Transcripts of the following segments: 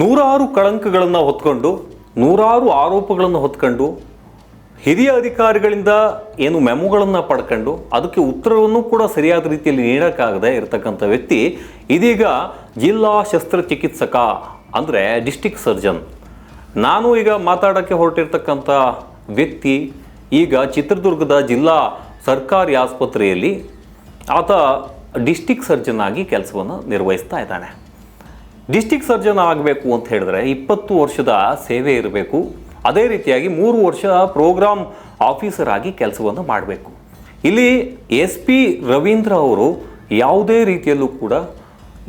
ನೂರಾರು ಕಳಂಕಗಳನ್ನು ಹೊತ್ಕೊಂಡು, ನೂರಾರು ಆರೋಪಗಳನ್ನು ಹೊತ್ಕೊಂಡು, ಹಿರಿಯ ಅಧಿಕಾರಿಗಳಿಂದ ಏನು ಮೆಮೊಗಳನ್ನು ಪಡ್ಕೊಂಡು, ಅದಕ್ಕೆ ಉತ್ತರವನ್ನು ಕೂಡ ಸರಿಯಾದ ರೀತಿಯಲ್ಲಿ ನೀಡೋಕ್ಕಾಗದೆ ಇರತಕ್ಕಂಥ ವ್ಯಕ್ತಿ ಇದೀಗ ಜಿಲ್ಲಾ ಶಸ್ತ್ರಚಿಕಿತ್ಸಕ ಅಂದರೆ ಡಿಸ್ಟಿಕ್ ಸರ್ಜನ್. ನಾನು ಈಗ ಮಾತಾಡೋಕ್ಕೆ ಹೊರಟಿರ್ತಕ್ಕಂಥ ವ್ಯಕ್ತಿ ಈಗ ಚಿತ್ರದುರ್ಗದ ಜಿಲ್ಲಾ ಸರ್ಕಾರಿ ಆಸ್ಪತ್ರೆಯಲ್ಲಿ ಆತ ಡಿಸ್ಟಿಕ್ ಸರ್ಜನ್ ಆಗಿ ಕೆಲಸವನ್ನು ನಿರ್ವಹಿಸ್ತಾ ಇದ್ದಾನೆ. ಡಿಸ್ಟಿಕ್ ಸರ್ಜನ್ ಆಗಬೇಕು ಅಂತ ಹೇಳಿದ್ರೆ ಇಪ್ಪತ್ತು ವರ್ಷದ ಸೇವೆ ಇರಬೇಕು. ಅದೇ ರೀತಿಯಾಗಿ ಮೂರು ವರ್ಷ ಪ್ರೋಗ್ರಾಮ್ ಆಫೀಸರ್ ಆಗಿ ಕೆಲಸವನ್ನು ಮಾಡಬೇಕು. ಇಲ್ಲಿ ಎಸ್ ಪಿ ರವೀಂದ್ರ ಅವರು ಯಾವುದೇ ರೀತಿಯಲ್ಲೂ ಕೂಡ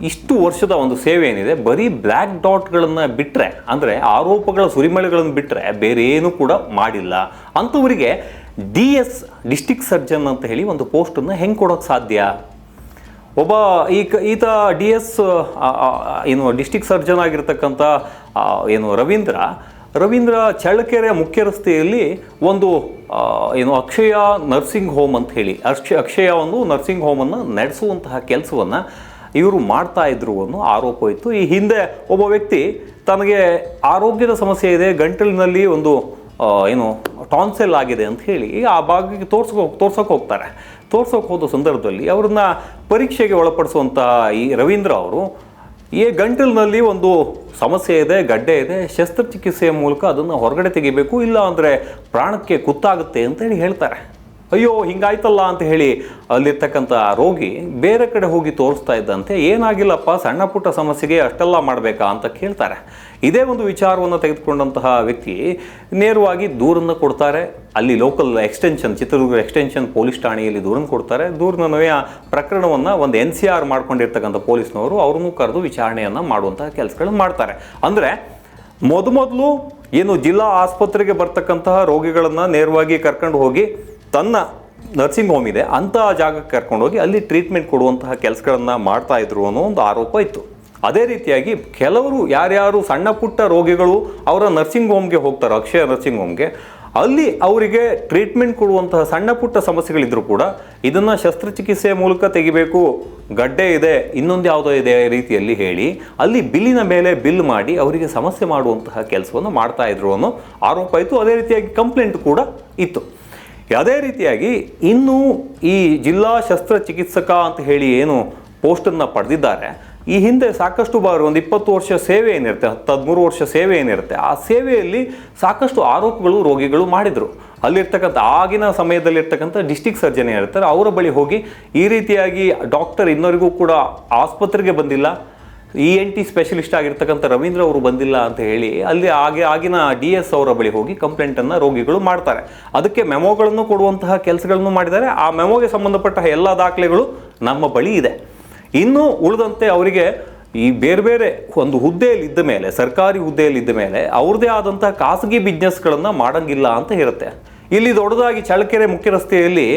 ಇಷ್ಟು ವರ್ಷದ ಒಂದು ಸೇವೆ ಏನಿದೆ, ಬರೀ ಬ್ಲ್ಯಾಕ್ ಡಾಟ್ಗಳನ್ನು ಬಿಟ್ಟರೆ ಅಂದರೆ ಆರೋಪಗಳ ಸುರಿಮಳೆಗಳನ್ನು ಬಿಟ್ಟರೆ ಬೇರೆ ಏನೂ ಕೂಡ ಮಾಡಿಲ್ಲ. ಅಂಥವರಿಗೆ ಡಿ ಎಸ್ ಡಿಸ್ಟಿಕ್ ಸರ್ಜನ್ ಅಂತ ಹೇಳಿ ಒಂದು ಪೋಸ್ಟನ್ನು ಹೆಂಗೆ ಕೊಡೋಕ್ಕೆ ಸಾಧ್ಯ? ಒಬ್ಬ ಈ ಈತ ಡಿ ಎಸ್ ಏನು ಡಿಸ್ಟಿಕ್ ಸರ್ಜನ್ ಆಗಿರ್ತಕ್ಕಂಥ ಏನು ರವೀಂದ್ರ ರವೀಂದ್ರ ಚಳ್ಳಕೆರೆ ಮುಖ್ಯ ರಸ್ತೆಯಲ್ಲಿ ಒಂದು ಏನು ಅಕ್ಷಯ ನರ್ಸಿಂಗ್ ಹೋಮ್ ಅಂತ ಹೇಳಿ, ಅಕ್ಷ, ಅಕ್ಷಯ ಒಂದು ನರ್ಸಿಂಗ್ ಹೋಮನ್ನು ನಡೆಸುವಂತಹ ಕೆಲಸವನ್ನು ಇವರು ಮಾಡ್ತಾ ಇದ್ರು ಅನ್ನೋ ಆರೋಪ ಇತ್ತು. ಈ ಹಿಂದೆ ಒಬ್ಬ ವ್ಯಕ್ತಿ ತನಗೆ ಆರೋಗ್ಯದ ಸಮಸ್ಯೆ ಇದೆ, ಗಂಟಲಿನಲ್ಲಿ ಒಂದು ಏನು ಟಾನ್ಸೆಲ್ ಆಗಿದೆ ಅಂತ ಹೇಳಿ ಆ ಭಾಗಕ್ಕೆ ತೋರ್ಸ್ಕೊ ತೋರ್ಸೋಕೆ ಹೋಗ್ತಾರೆ. ತೋರ್ಸೋಕೆ ಹೋದ ಸಂದರ್ಭದಲ್ಲಿ ಅವ್ರನ್ನ ಪರೀಕ್ಷೆಗೆ ಒಳಪಡಿಸುವಂಥ ಈ ರವೀಂದ್ರ ಅವರು, ಈ ಗಂಟಲಿನಲ್ಲಿ ಒಂದು ಸಮಸ್ಯೆ ಇದೆ, ಗಡ್ಡೆ ಇದೆ, ಶಸ್ತ್ರಚಿಕಿತ್ಸೆಯ ಮೂಲಕ ಅದನ್ನು ಹೊರಗಡೆ ತೆಗಿಬೇಕು, ಇಲ್ಲ ಅಂದರೆ ಪ್ರಾಣಕ್ಕೆ ಕುತ್ತಾಗುತ್ತೆ ಅಂತೇಳಿ ಹೇಳ್ತಾರೆ. ಅಯ್ಯೋ, ಹಿಂಗಾಯ್ತಲ್ಲ ಅಂತ ಹೇಳಿ ಅಲ್ಲಿರ್ತಕ್ಕಂಥ ರೋಗಿ ಬೇರೆ ಕಡೆ ಹೋಗಿ ತೋರಿಸ್ತಾ ಇದ್ದಂತೆ, ಏನಾಗಿಲ್ಲಪ್ಪ, ಸಣ್ಣ ಪುಟ್ಟ ಸಮಸ್ಯೆಗೆ ಅಷ್ಟೆಲ್ಲ ಮಾಡಬೇಕಾ ಅಂತ ಕೇಳ್ತಾರೆ. ಇದೇ ಒಂದು ವಿಚಾರವನ್ನು ತೆಗೆದುಕೊಂಡಂತಹ ವ್ಯಕ್ತಿ ನೇರವಾಗಿ ದೂರನ್ನು ಕೊಡ್ತಾರೆ. ಅಲ್ಲಿ local extension Chitradurga extension police ಠಾಣೆಯಲ್ಲಿ ದೂರನ್ನು ಕೊಡ್ತಾರೆ. ದೂರಿನ ಪ್ರಕರಣವನ್ನು ಒಂದು ಎನ್ ಸಿ ಆರ್ ಮಾಡ್ಕೊಂಡಿರ್ತಕ್ಕಂಥ ಪೊಲೀಸ್ನವರು ಅವ್ರನ್ನೂ ಕರೆದು ವಿಚಾರಣೆಯನ್ನು ಮಾಡುವಂತಹ ಕೆಲಸಗಳನ್ನು ಮಾಡ್ತಾರೆ. ಅಂದರೆ ಮೊದಮೊದಲು ಏನು ಜಿಲ್ಲಾ ಆಸ್ಪತ್ರೆಗೆ ಬರ್ತಕ್ಕಂತಹ ರೋಗಿಗಳನ್ನು ನೇರವಾಗಿ ಕರ್ಕೊಂಡು ಹೋಗಿ ತನ್ನ ನರ್ಸಿಂಗ್ ಹೋಮ್ ಇದೆ ಅಂತಹ ಜಾಗಕ್ಕೆ ಕರ್ಕೊಂಡು ಹೋಗಿ ಅಲ್ಲಿ ಟ್ರೀಟ್ಮೆಂಟ್ ಕೊಡುವಂತಹ ಕೆಲಸಗಳನ್ನು ಮಾಡ್ತಾ ಇದ್ರು ಅನ್ನೋ ಒಂದು ಆರೋಪ ಇತ್ತು. ಅದೇ ರೀತಿಯಾಗಿ ಕೆಲವರು ಯಾರ್ಯಾರು ಸಣ್ಣ ಪುಟ್ಟ ರೋಗಿಗಳು ಅವರ ನರ್ಸಿಂಗ್ ಹೋಮ್ಗೆ ಹೋಗ್ತಾರೆ, ಅಕ್ಷಯ ನರ್ಸಿಂಗ್ ಹೋಮ್ಗೆ ಅಲ್ಲಿ ಅವರಿಗೆ ಟ್ರೀಟ್ಮೆಂಟ್ ಕೊಡುವಂತಹ ಸಣ್ಣ ಪುಟ್ಟ ಸಮಸ್ಯೆಗಳಿದ್ದರೂ ಕೂಡ ಇದನ್ನು ಶಸ್ತ್ರಚಿಕಿತ್ಸೆ ಮೂಲಕ ತೆಗಿಬೇಕು, ಗಡ್ಡೆ ಇದೆ, ಇನ್ನೊಂದು ಯಾವುದೋ ಇದೆ ರೀತಿಯಲ್ಲಿ ಹೇಳಿ ಅಲ್ಲಿ ಬಿಲ್ಲಿನ ಮೇಲೆ ಬಿಲ್ ಮಾಡಿ ಅವರಿಗೆ ಸಮಸ್ಯೆ ಮಾಡುವಂತಹ ಕೆಲಸವನ್ನು ಮಾಡ್ತಾ ಇದ್ರು ಅನ್ನೋ ಆರೋಪ ಇತ್ತು. ಅದೇ ರೀತಿಯಾಗಿ ಕಂಪ್ಲೇಂಟ್ ಕೂಡ ಇತ್ತು. ಅದೇ ರೀತಿಯಾಗಿ ಇನ್ನು ಈ ಜಿಲ್ಲಾ ಶಸ್ತ್ರಚಿಕಿತ್ಸಕ ಅಂತ ಹೇಳಿ ಏನು ಪೋಸ್ಟನ್ನು ಪಡೆದಿದ್ದಾರೆ. ಈ ಹಿಂದೆ ಸಾಕಷ್ಟು ಬಾರಿ ಒಂದು ಇಪ್ಪತ್ತು ವರ್ಷ ಸೇವೆ ಏನಿರುತ್ತೆ ಹತ್ತು ಹದಿಮೂರು ವರ್ಷ ಸೇವೆ ಏನಿರುತ್ತೆ, ಆ ಸೇವೆಯಲ್ಲಿ ಸಾಕಷ್ಟು ಆರೋಪಗಳು, ರೋಗಿಗಳು ಮಾಡಿದರು. ಅಲ್ಲಿರ್ತಕ್ಕಂಥ ಆಗಿನ ಸಮಯದಲ್ಲಿರ್ತಕ್ಕಂಥ ಡಿಸ್ಟಿಕ್ ಸರ್ಜನ್ ಏನಿರ್ತಾರೆ, ಅವರ ಬಳಿ ಹೋಗಿ ಈ ರೀತಿಯಾಗಿ ಡಾಕ್ಟರ್ ಇನ್ನೋರಿಗೂ ಕೂಡ ಆಸ್ಪತ್ರೆಗೆ ಬಂದಿಲ್ಲ. ಇ ಎನ್ ಟಿ ಸ್ಪೆಷಲಿಸ್ಟ್ ಆಗಿರ್ತಕ್ಕಂಥ ರವೀಂದ್ರ ಅವರು ಬಂದಿಲ್ಲ ಅಂತ ಹೇಳಿ ಅಲ್ಲಿ ಆಗಿ ಆಗಿನ ಡಿ ಎಸ್ ಅವರ ಬಳಿ ಹೋಗಿ ಕಂಪ್ಲೇಂಟನ್ನು ರೋಗಿಗಳು ಮಾಡ್ತಾರೆ. ಅದಕ್ಕೆ ಮೆಮೊಗಳನ್ನು ಕೊಡುವಂತಹ ಕೆಲಸಗಳನ್ನು ಮಾಡಿದ್ದಾರೆ. ಆ ಮೆಮೊಗೆ ಸಂಬಂಧಪಟ್ಟ ಎಲ್ಲ ದಾಖಲೆಗಳು ನಮ್ಮ ಬಳಿ ಇದೆ. ಇನ್ನು ಉಳಿದಂತೆ ಅವರಿಗೆ ಈ ಬೇರೆ ಬೇರೆ ಒಂದು ಹುದ್ದೆಯಲ್ಲಿ ಇದ್ದ ಮೇಲೆ, ಸರ್ಕಾರಿ ಹುದ್ದೆಯಲ್ಲಿ ಇದ್ದ ಮೇಲೆ ಅವ್ರದ್ದೇ ಆದಂತಹ ಖಾಸಗಿ ಬಿಸ್ನೆಸ್ಗಳನ್ನು ಮಾಡಂಗಿಲ್ಲ ಅಂತ ಇರುತ್ತೆ ಇಲ್ಲಿ ದೊಡ್ಡದಾಗಿ ಚಳ್ಳಕೆರೆ ಮುಖ್ಯ ರಸ್ತೆಯಲ್ಲಿ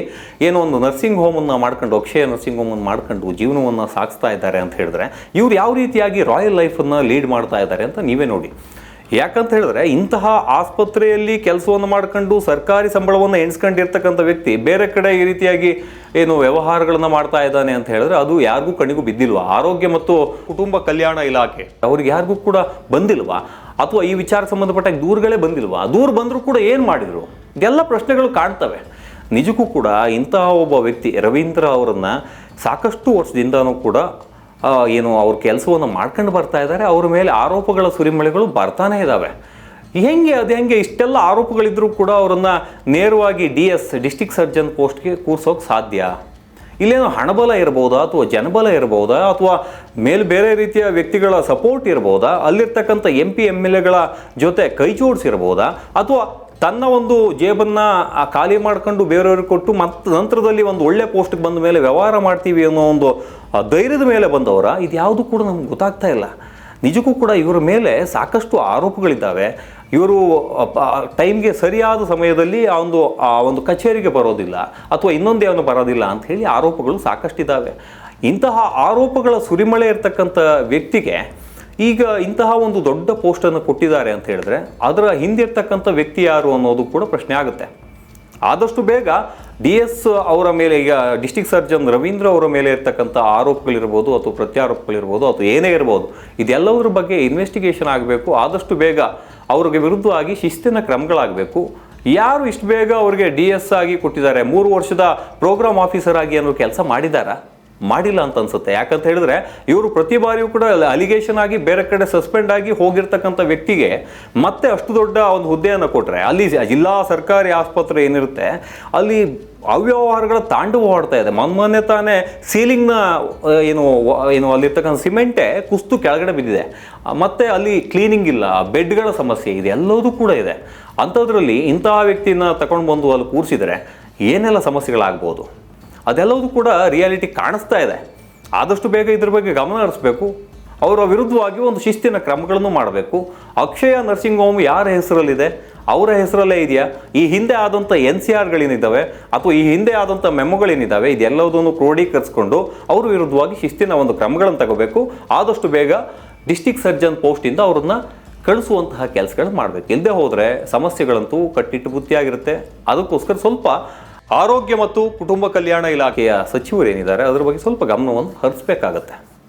ಏನೋ ಒಂದು ನರ್ಸಿಂಗ್ ಹೋಮನ್ನು ಮಾಡ್ಕೊಂಡು, ಅಕ್ಷಯ ನರ್ಸಿಂಗ್ ಹೋಮನ್ನು ಮಾಡ್ಕೊಂಡು ಜೀವನವನ್ನು ಸಾಗಿಸ್ತಾ ಇದ್ದಾರೆ ಅಂತ ಹೇಳಿದ್ರೆ ಇವ್ರು ಯಾವ ರೀತಿಯಾಗಿ ರಾಯಲ್ ಲೈಫನ್ನು ಲೀಡ್ ಮಾಡ್ತಾ ಇದ್ದಾರೆ ಅಂತ ನೀವೇ ನೋಡಿ. ಯಾಕಂತ ಹೇಳಿದ್ರೆ ಇಂತಹ ಆಸ್ಪತ್ರೆಯಲ್ಲಿ ಕೆಲಸವನ್ನು ಮಾಡ್ಕೊಂಡು ಸರ್ಕಾರಿ ಸಂಬಳವನ್ನು ಎಣಿಸ್ಕೊಂಡಿರ್ತಕ್ಕಂಥ ವ್ಯಕ್ತಿ ಬೇರೆ ಕಡೆ ಈ ರೀತಿಯಾಗಿ ಏನು ವ್ಯವಹಾರಗಳನ್ನು ಮಾಡ್ತಾ ಇದ್ದಾನೆ ಅಂತ ಹೇಳಿದ್ರೆ ಅದು ಯಾರಿಗೂ ಕಣ್ಣಿಗೂ ಬಿದ್ದಿಲ್ವಾ? ಆರೋಗ್ಯ ಮತ್ತು ಕುಟುಂಬ ಕಲ್ಯಾಣ ಇಲಾಖೆ. ಅವ್ರಿಗೆ ಯಾರಿಗೂ ಕೂಡ ಬಂದಿಲ್ವಾ? ಅಥವಾ ಈ ವಿಚಾರ ಸಂಬಂಧಪಟ್ಟ ದೂರುಗಳೇ ಬಂದಿಲ್ವಾ? ದೂರು ಬಂದರೂ ಕೂಡ ಏನು ಮಾಡಿದರು? ಇದೆಲ್ಲ ಪ್ರಶ್ನೆಗಳು ಕಾಣ್ತವೆ. ನಿಜಕ್ಕೂ ಕೂಡ ಇಂತಹ ಒಬ್ಬ ವ್ಯಕ್ತಿ ರವೀಂದ್ರ ಅವರನ್ನು ಸಾಕಷ್ಟು ವರ್ಷದಿಂದನೂ ಕೂಡ ಏನು ಅವ್ರ ಕೆಲಸವನ್ನು ಮಾಡ್ಕೊಂಡು ಬರ್ತಾ ಇದ್ದಾರೆ ಅವ್ರ ಮೇಲೆ ಆರೋಪಗಳ ಸುರಿಮಳೆಗಳು ಬರ್ತಾನೆ ಇದ್ದಾವೆ ಹೆಂಗೆ, ಅದು ಹೆಂಗೆ ಇಷ್ಟೆಲ್ಲ ಆರೋಪಗಳಿದ್ದರೂ ಕೂಡ ಅವರನ್ನು ನೇರವಾಗಿ ಡಿ ಎಸ್ ಡಿಸ್ಟಿಕ್ ಸರ್ಜನ್ ಪೋಸ್ಟ್ಗೆ ಕೂರ್ಸೋಕೆ ಸಾಧ್ಯ? ಇಲ್ಲೇನೋ ಹಣಬಲ ಇರ್ಬೋದಾ ಅಥವಾ ಜನಬಲ ಇರ್ಬೋದಾ ಅಥವಾ ಮೇಲ್ ಬೇರೆ ರೀತಿಯ ವ್ಯಕ್ತಿಗಳ ಸಪೋರ್ಟ್ ಇರ್ಬೋದಾ? ಅಲ್ಲಿರ್ತಕ್ಕಂಥ ಎಂ ಪಿ ಎಂ ಎಲ್ ಎಗಳ ಜೊತೆ ಕೈ ಜೋಡಿಸಿರ್ಬೋದಾ ಅಥವಾ ತನ್ನ ಒಂದು ಜೇಬನ್ನು ಖಾಲಿ ಮಾಡ್ಕೊಂಡು ಬೇರೆಯವ್ರಿಗೆ ಕೊಟ್ಟು ಮತ್ತು ನಂತರದಲ್ಲಿ ಒಂದು ಒಳ್ಳೆ ಪೋಸ್ಟ್ಗೆ ಬಂದ ಮೇಲೆ ವ್ಯವಹಾರ ಮಾಡ್ತೀವಿ ಅನ್ನೋ ಒಂದು ಧೈರ್ಯದ ಮೇಲೆ ಬಂದವರ, ಇದು ಯಾವುದು ಕೂಡ ನಮ್ಗೆ ಗೊತ್ತಾಗ್ತಾ ಇಲ್ಲ. ನಿಜಕ್ಕೂ ಕೂಡ ಇವರ ಮೇಲೆ ಸಾಕಷ್ಟು ಆರೋಪಗಳಿದ್ದಾವೆ. ಇವರು ಟೈಮ್ಗೆ ಸರಿಯಾದ ಸಮಯದಲ್ಲಿ ಆ ಒಂದು ಆ ಒಂದು ಕಚೇರಿಗೆ ಬರೋದಿಲ್ಲ ಅಥವಾ ಇನ್ನೊಂದೇನು ಬರೋದಿಲ್ಲ ಅಂತ ಹೇಳಿ ಆರೋಪಗಳು ಸಾಕಷ್ಟಿದ್ದಾವೆ. ಇಂತಹ ಆರೋಪಗಳ ಸುರಿಮಳೆ ಇರ್ತಕ್ಕಂಥ ವ್ಯಕ್ತಿಗೆ ಈಗ ಇಂತಹ ಒಂದು ದೊಡ್ಡ ಪೋಸ್ಟನ್ನು ಕೊಟ್ಟಿದ್ದಾರೆ ಅಂತ ಹೇಳಿದ್ರೆ ಅದರ ಹಿಂದಿರ್ತಕ್ಕಂಥ ವ್ಯಕ್ತಿ ಯಾರು ಅನ್ನೋದು ಕೂಡ ಪ್ರಶ್ನೆ ಆಗುತ್ತೆ. ಆದಷ್ಟು ಬೇಗ ಡಿ ಎಸ್ ಅವರ ಮೇಲೆ ಈಗ ಡಿಸ್ಟಿಕ್ ಸರ್ಜನ್ ರವೀಂದ್ರ ಅವರ ಮೇಲೆ ಇರ್ತಕ್ಕಂಥ ಆರೋಪಗಳಿರ್ಬೋದು ಅಥವಾ ಪ್ರತ್ಯಾರೋಪಗಳಿರ್ಬೋದು ಅಥವಾ ಏನೇ ಇರ್ಬೋದು ಇದೆಲ್ಲವರ ಬಗ್ಗೆ ಇನ್ವೆಸ್ಟಿಗೇಷನ್ ಆಗಬೇಕು. ಆದಷ್ಟು ಬೇಗ ಅವ್ರಿಗೆ ವಿರುದ್ಧವಾಗಿ ಶಿಸ್ತಿನ ಕ್ರಮಗಳಾಗಬೇಕು. ಯಾರು ಇಷ್ಟು ಬೇಗ ಅವರಿಗೆ ಡಿ ಎಸ್ ಆಗಿ ಕೊಟ್ಟಿದ್ದಾರೆ? ಮೂರು ವರ್ಷದ ಪ್ರೋಗ್ರಾಮ್ ಆಫೀಸರ್ ಆಗಿ ಅನ್ನೋ ಕೆಲಸ ಮಾಡಿದಾರಾ ಮಾಡಿಲ್ಲ ಅಂತ ಅನ್ಸುತ್ತೆ. ಯಾಕಂತ ಹೇಳಿದ್ರೆ, ಇವರು ಪ್ರತಿ ಬಾರಿಯೂ ಕೂಡ ಅಲಿಗೇಷನ್ ಆಗಿ ಬೇರೆ ಕಡೆ ಸಸ್ಪೆಂಡ್ ಆಗಿ ಹೋಗಿರ್ತಕ್ಕಂಥ ವ್ಯಕ್ತಿಗೆ ಮತ್ತೆ ಅಷ್ಟು ದೊಡ್ಡ ಒಂದು ಹುದ್ದೆಯನ್ನು ಕೊಟ್ರೆ, ಅಲ್ಲಿ ಜಿಲ್ಲಾ ಸರ್ಕಾರಿ ಆಸ್ಪತ್ರೆ ಏನಿರುತ್ತೆ, ಅಲ್ಲಿ ಅವ್ಯವಹಾರಗಳ ತಾಂಡವವಾಡ್ತಾ ಇದೆ. ಮೊನ್ನೆ ತಾನೇ ಸೀಲಿಂಗ್ನ ಏನು ಏನು, ಅಲ್ಲಿರ್ತಕ್ಕಂಥ ಸಿಮೆಂಟೇ ಕುಸ್ತು ಕೆಳಗಡೆ ಬಿದ್ದಿದೆ. ಮತ್ತೆ ಅಲ್ಲಿ ಕ್ಲೀನಿಂಗ್ ಇಲ್ಲ, ಬೆಡ್ಗಳ ಸಮಸ್ಯೆ ಇದೆ, ಎಲ್ಲದೂ ಕೂಡ ಇದೆ. ಅಂಥದ್ರಲ್ಲಿ ಇಂತಹ ವ್ಯಕ್ತಿನ ತಗೊಂಡು ಬಂದು ಅಲ್ಲಿ ಕೂರಿಸಿದರೆ ಏನೆಲ್ಲ ಸಮಸ್ಯೆಗಳಾಗ್ಬೋದು? ಅದೆಲ್ಲವೂ ಕೂಡ ರಿಯಾಲಿಟಿ ಕಾಣಿಸ್ತಾ ಇದೆ. ಆದಷ್ಟು ಬೇಗ ಇದ್ರ ಬಗ್ಗೆ ಗಮನ ಹರಿಸ್ಬೇಕು. ಅವರ ವಿರುದ್ಧವಾಗಿ ಒಂದು ಶಿಸ್ತಿನ ಕ್ರಮಗಳನ್ನು ಮಾಡಬೇಕು. ಅಕ್ಷಯ ನರ್ಸಿಂಗ್ ಹೋಮ್ ಯಾರ ಹೆಸರಲ್ಲಿದೆ? ಅವರ ಹೆಸರಲ್ಲೇ ಇದೆಯಾ? ಈ ಹಿಂದೆ ಆದಂಥ ಎನ್ ಸಿ ಆರ್ಗಳೇನಿದ್ದಾವೆ? ಅಥವಾ ಈ ಹಿಂದೆ ಆದಂಥ ಮೆಮೊಗಳೇನಿದ್ದಾವೆ ಇದೆಲ್ಲದನ್ನು ಕ್ರೋಢೀಕರಿಸ್ಕೊಂಡು ಅವ್ರ ವಿರುದ್ಧವಾಗಿ ಶಿಸ್ತಿನ ಒಂದು ಕ್ರಮಗಳನ್ನು ತಗೋಬೇಕು. ಆದಷ್ಟು ಬೇಗ ಡಿಸ್ಟಿಕ್ ಸರ್ಜನ್ ಪೋಸ್ಟಿಂದ ಅವ್ರನ್ನ ಕಳಿಸುವಂತಹ ಕೆಲಸಗಳನ್ನು ಮಾಡಬೇಕು. ಇಲ್ಲದೆ ಹೋದರೆ ಸಮಸ್ಯೆಗಳಂತೂ ಕಟ್ಟಿಟ್ಟು ಬುತ್ತಿಯಾಗಿರುತ್ತೆ. ಅದಕ್ಕೋಸ್ಕರ ಸ್ವಲ್ಪ ಆರೋಗ್ಯ ಮತ್ತು ಕುಟುಂಬ ಕಲ್ಯಾಣ ಇಲಾಖೆಯ ಸಚಿವರೇನಿದ್ದಾರೆ ಅದರ ಬಗ್ಗೆ ಸ್ವಲ್ಪ ಗಮನವನ್ನು ಹರಿಸ್ಬೇಕಾಗತ್ತೆ.